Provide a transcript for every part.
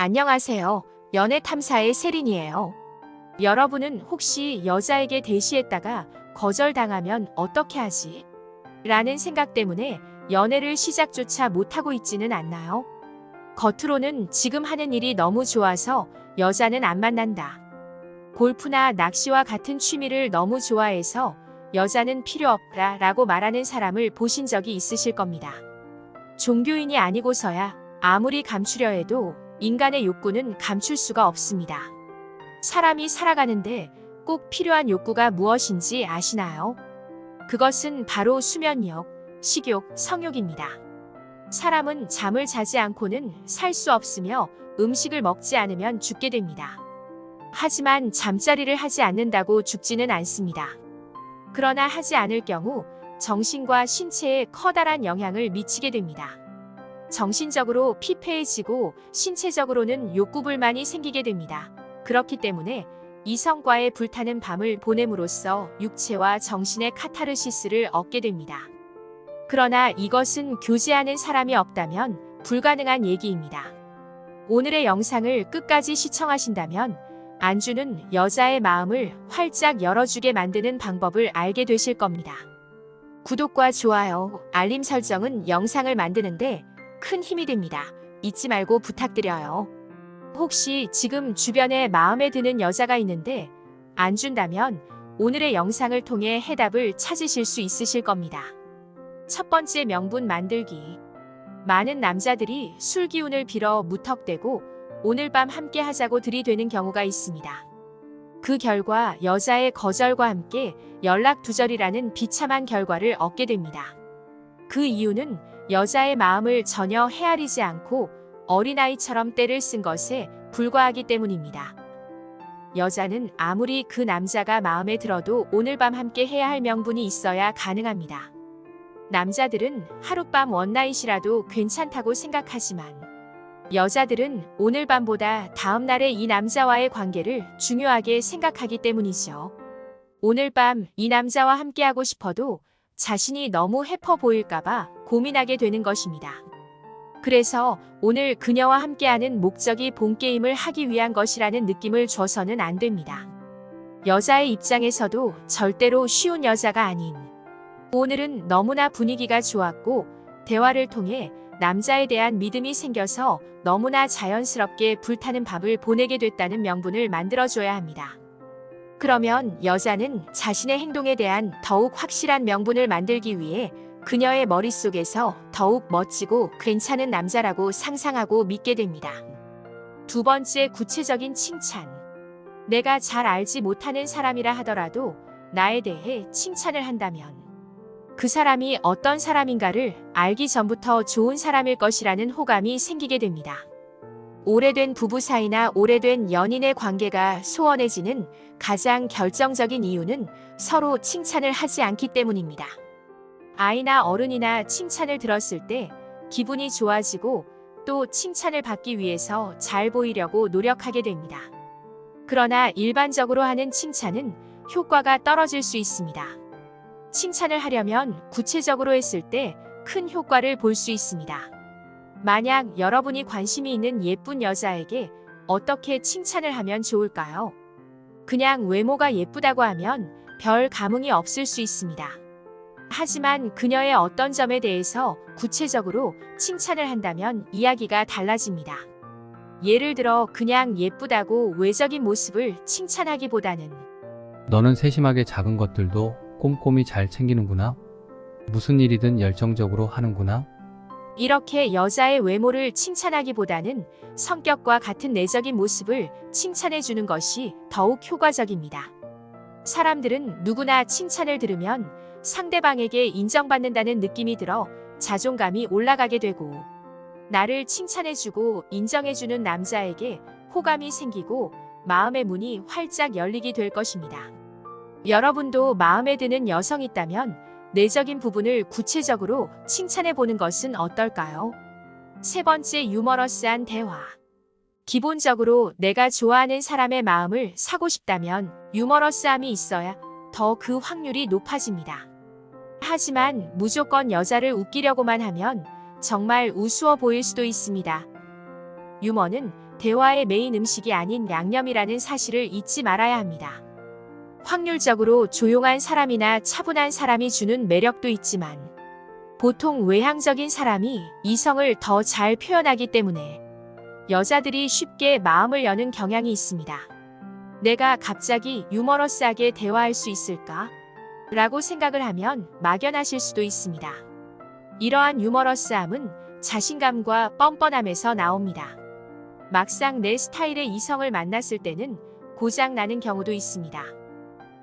안녕하세요. 연애 탐사의 세린이에요. 여러분은 혹시 여자에게 대시했다가 거절당하면 어떻게 하지? 라는 생각 때문에 연애를 시작조차 못하고 있지는 않나요? 겉으로는 지금 하는 일이 너무 좋아서 여자는 안 만난다. 골프나 낚시와 같은 취미를 너무 좋아해서 여자는 필요 없다 라고 말하는 사람을 보신 적이 있으실 겁니다. 종교인이 아니고서야 아무리 감추려 해도 인간의 욕구는 감출 수가 없습니다. 사람이 살아가는데 꼭 필요한 욕구가 무엇인지 아시나요? 그것은 바로 수면욕, 식욕, 성욕입니다. 사람은 잠을 자지 않고는 살 수 없으며 음식을 먹지 않으면 죽게 됩니다. 하지만 잠자리를 하지 않는다고 죽지는 않습니다. 그러나 하지 않을 경우 정신과 신체에 커다란 영향을 미치게 됩니다. 정신적으로 피폐해지고 신체적으로는 욕구불만이 생기게 됩니다. 그렇기 때문에 이성과의 불타는 밤을 보냄으로써 육체와 정신의 카타르시스를 얻게 됩니다. 그러나 이것은 교제하는 사람이 없다면 불가능한 얘기입니다. 오늘의 영상을 끝까지 시청하신다면 안주는 여자의 마음을 활짝 열어주게 만드는 방법을 알게 되실 겁니다. 구독과 좋아요, 알림 설정은 영상을 만드는데 큰 힘이 됩니다. 잊지 말고 부탁드려요. 혹시 지금 주변에 마음에 드는 여자가 있는데 안 준다면 오늘의 영상을 통해 해답을 찾으실 수 있으실 겁니다. 첫 번째 명분 만들기. 많은 남자들이 술 기운을 빌어 무턱대고 오늘 밤 함께 하자고 들이대는 경우가 있습니다. 그 결과 여자의 거절과 함께 연락 두절이라는 비참한 결과를 얻게 됩니다. 그 이유는 여자의 마음을 전혀 헤아리지 않고 어린아이처럼 때를 쓴 것에 불과하기 때문입니다. 여자는 아무리 그 남자가 마음에 들어도 오늘 밤 함께 해야 할 명분이 있어야 가능합니다. 남자들은 하룻밤 원나잇이라도 괜찮다고 생각하지만 여자들은 오늘 밤보다 다음 날의 이 남자와의 관계를 중요하게 생각하기 때문이죠. 오늘 밤 이 남자와 함께하고 싶어도 자신이 너무 해퍼 보일까봐 고민하게 되는 것입니다. 그래서 오늘 그녀와 함께하는 목적이 본게임을 하기 위한 것이라는 느낌을 줘서는 안 됩니다. 여자의 입장에서도 절대로 쉬운 여자가 아닌 오늘은 너무나 분위기가 좋았고 대화를 통해 남자에 대한 믿음이 생겨서 너무나 자연스럽게 불타는 밥을 보내게 됐다는 명분을 만들어줘야 합니다. 그러면 여자는 자신의 행동에 대한 더욱 확실한 명분을 만들기 위해 그녀의 머릿속에서 더욱 멋지고 괜찮은 남자라고 상상하고 믿게 됩니다. 두 번째 구체적인 칭찬. 내가 잘 알지 못하는 사람이라 하더라도 나에 대해 칭찬을 한다면 그 사람이 어떤 사람인가를 알기 전부터 좋은 사람일 것이라는 호감이 생기게 됩니다. 오래된 부부 사이나 오래된 연인의 관계가 소원해지는 가장 결정적인 이유는 서로 칭찬을 하지 않기 때문입니다. 아이나 어른이나 칭찬을 들었을 때 기분이 좋아지고 또 칭찬을 받기 위해서 잘 보이려고 노력하게 됩니다. 그러나 일반적으로 하는 칭찬은 효과가 떨어질 수 있습니다. 칭찬을 하려면 구체적으로 했을 때 큰 효과를 볼 수 있습니다. 만약 여러분이 관심이 있는 예쁜 여자에게 어떻게 칭찬을 하면 좋을까요? 그냥 외모가 예쁘다고 하면 별 감흥이 없을 수 있습니다. 하지만 그녀의 어떤 점에 대해서 구체적으로 칭찬을 한다면 이야기가 달라집니다. 예를 들어 그냥 예쁘다고 외적인 모습을 칭찬하기보다는 너는 세심하게 작은 것들도 꼼꼼히 잘 챙기는구나. 무슨 일이든 열정적으로 하는구나. 이렇게 여자의 외모를 칭찬하기보다는 성격과 같은 내적인 모습을 칭찬해 주는 것이 더욱 효과적입니다. 사람들은 누구나 칭찬을 들으면 상대방에게 인정받는다는 느낌이 들어 자존감이 올라가게 되고 나를 칭찬해주고 인정해주는 남자에게 호감이 생기고 마음의 문이 활짝 열리게 될 것입니다. 여러분도 마음에 드는 여성 있다면 내적인 부분을 구체적으로 칭찬해 보는 것은 어떨까요? 세 번째 유머러스한 대화. 기본적으로 내가 좋아하는 사람의 마음을 사고 싶다면 유머러스함이 있어야 더 그 확률이 높아집니다. 하지만 무조건 여자를 웃기려고만 하면 정말 우스워 보일 수도 있습니다. 유머는 대화의 메인 음식이 아닌 양념이라는 사실을 잊지 말아야 합니다. 확률적으로 조용한 사람이나 차분한 사람이 주는 매력도 있지만 보통 외향적인 사람이 이성을 더 잘 표현하기 때문에 여자들이 쉽게 마음을 여는 경향이 있습니다. 내가 갑자기 유머러스하게 대화할 수 있을까? 라고 생각을 하면 막연하실 수도 있습니다. 이러한 유머러스함은 자신감과 뻔뻔함에서 나옵니다. 막상 내 스타일의 이성을 만났을 때는 고장 나는 경우도 있습니다.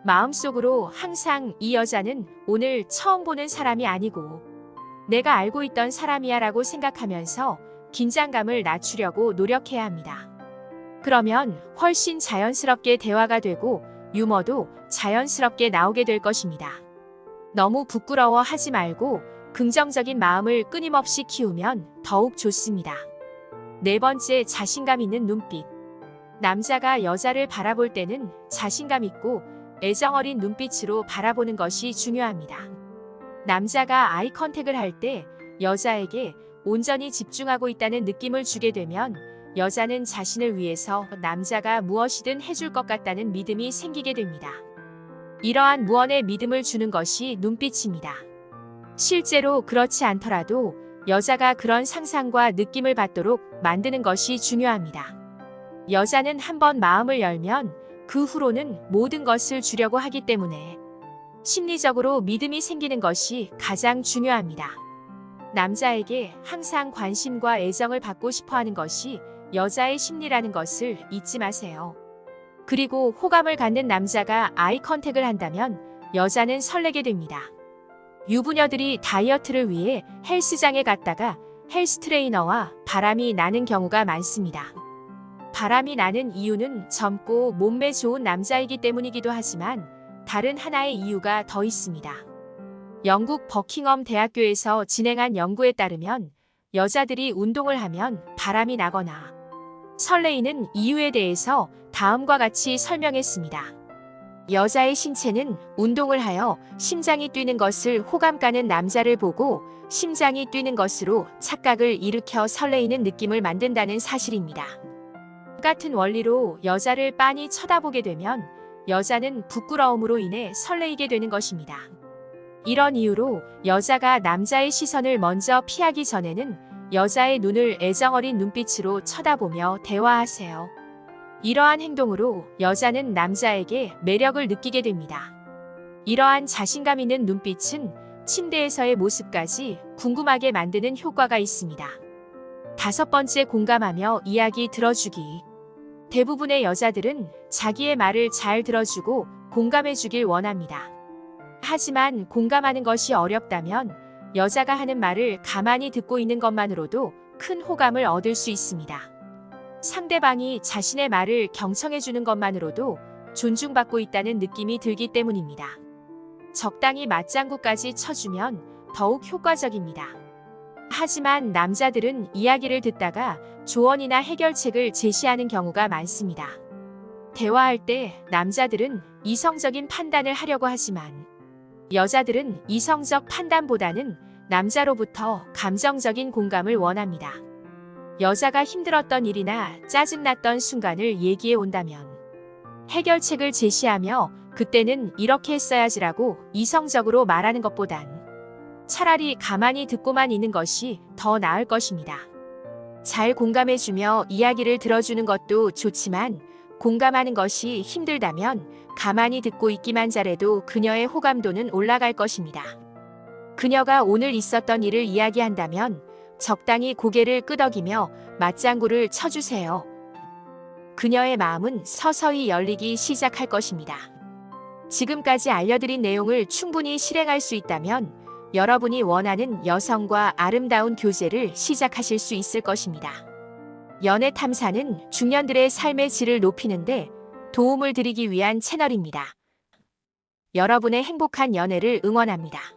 마음속으로 항상 이 여자는 오늘 처음 보는 사람이 아니고 내가 알고 있던 사람이야 라고 생각하면서 긴장감을 낮추려고 노력해야 합니다. 그러면 훨씬 자연스럽게 대화가 되고 유머도 자연스럽게 나오게 될 것입니다. 너무 부끄러워 하지 말고 긍정적인 마음을 끊임없이 키우면 더욱 좋습니다. 네 번째, 자신감 있는 눈빛. 남자가 여자를 바라볼 때는 자신감 있고 애정 어린 눈빛으로 바라보는 것이 중요합니다. 남자가 아이 컨택을 할 때 여자에게 온전히 집중하고 있다는 느낌을 주게 되면 여자는 자신을 위해서 남자가 무엇이든 해줄 것 같다는 믿음이 생기게 됩니다. 이러한 무언의 믿음을 주는 것이 눈빛입니다. 실제로 그렇지 않더라도 여자가 그런 상상과 느낌을 받도록 만드는 것이 중요합니다. 여자는 한번 마음을 열면 그 후로는 모든 것을 주려고 하기 때문에 심리적으로 믿음이 생기는 것이 가장 중요합니다. 남자에게 항상 관심과 애정을 받고 싶어 하는 것이 여자의 심리라는 것을 잊지 마세요. 그리고 호감을 갖는 남자가 아이 컨택을 한다면 여자는 설레게 됩니다. 유부녀들이 다이어트를 위해 헬스장에 갔다가 헬스 트레이너와 바람이 나는 경우가 많습니다. 바람이 나는 이유는 젊고 몸매 좋은 남자이기 때문이기도 하지만 다른 하나의 이유가 더 있습니다. 영국 버킹엄 대학교에서 진행한 연구에 따르면 여자들이 운동을 하면 바람이 나거나 설레이는 이유에 대해서 다음과 같이 설명했습니다. 여자의 신체는 운동을 하여 심장이 뛰는 것을 호감 가는 남자를 보고 심장이 뛰는 것으로 착각을 일으켜 설레이는 느낌을 만든다는 사실입니다. 같은 원리로 여자를 빤히 쳐다보게 되면 여자는 부끄러움으로 인해 설레이게 되는 것입니다. 이런 이유로 여자가 남자의 시선을 먼저 피하기 전에는 여자의 눈을 애정어린 눈빛으로 쳐다보며 대화하세요. 이러한 행동으로 여자는 남자에게 매력을 느끼게 됩니다. 이러한 자신감 있는 눈빛은 침대에서의 모습까지 궁금하게 만드는 효과가 있습니다. 다섯 번째 공감하며 이야기 들어주기. 대부분의 여자들은 자기의 말을 잘 들어주고 공감해 주길 원합니다. 하지만 공감하는 것이 어렵다면 여자가 하는 말을 가만히 듣고 있는 것만으로도 큰 호감을 얻을 수 있습니다. 상대방이 자신의 말을 경청해 주는 것만으로도 존중받고 있다는 느낌이 들기 때문입니다. 적당히 맞장구까지 쳐주면 더욱 효과적입니다. 하지만 남자들은 이야기를 듣다가 조언이나 해결책을 제시하는 경우가 많습니다. 대화할 때 남자들은 이성적인 판단을 하려고 하지만 여자들은 이성적 판단보다는 남자로부터 감정적인 공감을 원합니다. 여자가 힘들었던 일이나 짜증났던 순간을 얘기해 온다면 해결책을 제시하며 그때는 이렇게 했어야지라고 이성적으로 말하는 것보단 차라리 가만히 듣고만 있는 것이 더 나을 것입니다. 잘 공감해주며 이야기를 들어주는 것도 좋지만 공감하는 것이 힘들다면 가만히 듣고 있기만 잘해도 그녀의 호감도는 올라갈 것입니다. 그녀가 오늘 있었던 일을 이야기한다면 적당히 고개를 끄덕이며 맞장구를 쳐주세요. 그녀의 마음은 서서히 열리기 시작할 것입니다. 지금까지 알려드린 내용을 충분히 실행할 수 있다면 여러분이 원하는 여성과 아름다운 교제를 시작하실 수 있을 것입니다. 연애 탐사는 중년들의 삶의 질을 높이는데 도움을 드리기 위한 채널입니다. 여러분의 행복한 연애를 응원합니다.